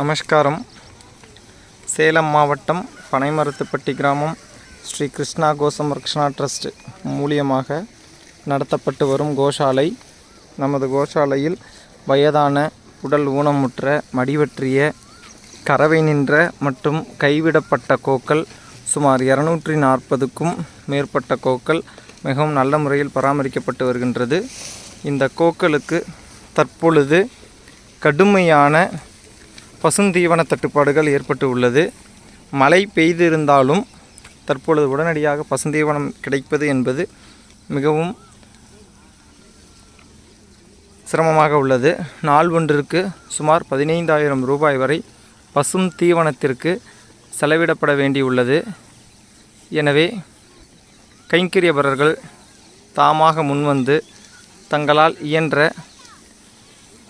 நமஸ்காரம். சேலம் மாவட்டம் பனைமரத்துப்பட்டி கிராமம் ஸ்ரீ கிருஷ்ணா கோசமரக்ஷணா ட்ரஸ்ட் மூலியமாக நடத்தப்பட்டு வரும் கோஷாலை. நமது கோஷாலையில் வயதான உடல் ஊனமுற்ற மடிவற்றிய கறவை நின்ற மற்றும் கைவிடப்பட்ட கோக்கள் சுமார் இரநூற்றி நாற்பதுக்கும் மேற்பட்ட கோக்கள் மிகவும் நல்ல முறையில் பராமரிக்கப்பட்டு வருகின்றது. இந்த கோக்களுக்கு தற்பொழுது கடுமையான பசுந்தீவன தட்டுப்பாடுகள் ஏற்பட்டு உள்ளது. மழை பெய்திருந்தாலும் தற்பொழுது உடனடியாக பசுந்தீவனம் கிடைப்பது என்பது மிகவும் சிரமமாக உள்ளது. நாள் ஒன்றிற்கு சுமார் பதினைந்தாயிரம் ரூபாய் வரை பசும் தீவனத்திற்கு செலவிடப்பட வேண்டியுள்ளது. எனவே கைங்கரியபரர்கள் தாமாக முன்வந்து தங்களால் இயன்ற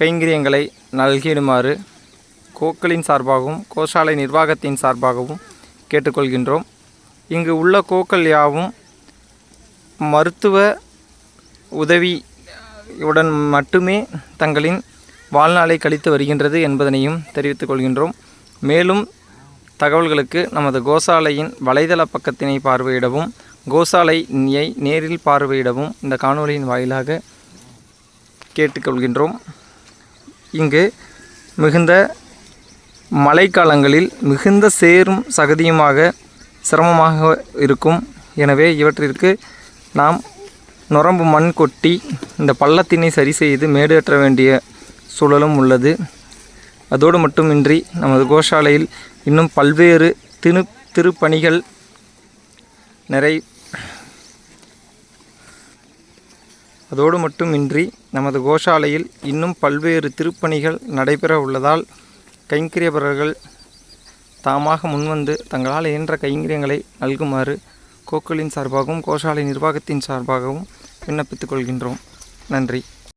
கைங்கரியங்களை நல்கிடுமாறு கோக்களின் சார்பாகவும் கோஷாலை நிர்வாகத்தின் சார்பாகவும் கேட்டுக்கொள்கின்றோம். இங்கு உள்ள கோக்கள் யாவும் மருத்துவ உதவியுடன் மட்டுமே தங்களின் வாழ்நாளை கழித்து வருகின்றது என்பதனையும் தெரிவித்துக் கொள்கின்றோம். மேலும் தகவல்களுக்கு நமது கோசாலையின் வலைதள பக்கத்தினை பார்வையிடவும் கோசாலையை நேரில் பார்வையிடவும் இந்த காணொளியின் வாயிலாக கேட்டுக்கொள்கின்றோம். இங்கு மிகுந்த மழைக்காலங்களில் மிகுந்த சேரும் சகதியுமாக சிரமமாக இருக்கும். எனவே இவற்றிற்கு நாம் நுரம்பு மண் கொட்டி இந்த பள்ளத்தினை சரி செய்து மேடேற்ற வேண்டிய சூழலும் உள்ளது. அதோடு மட்டுமின்றி நமது கோஷாலையில் இன்னும் பல்வேறு திரு திருப்பணிகள் நிறை அதோடு மட்டுமின்றி நமது கோஷாலையில் இன்னும் பல்வேறு திருப்பணிகள் நடைபெற உள்ளதால் கைங்கரியபரர்கள் தாமாக முன்வந்து தங்களால் இயன்ற கைங்கரியங்களை நல்குமாறு கோக்களின் சார்பாகவும் கோஷாலை நிர்வாகத்தின் சார்பாகவும் விண்ணப்பித்துக் கொள்கின்றோம். நன்றி.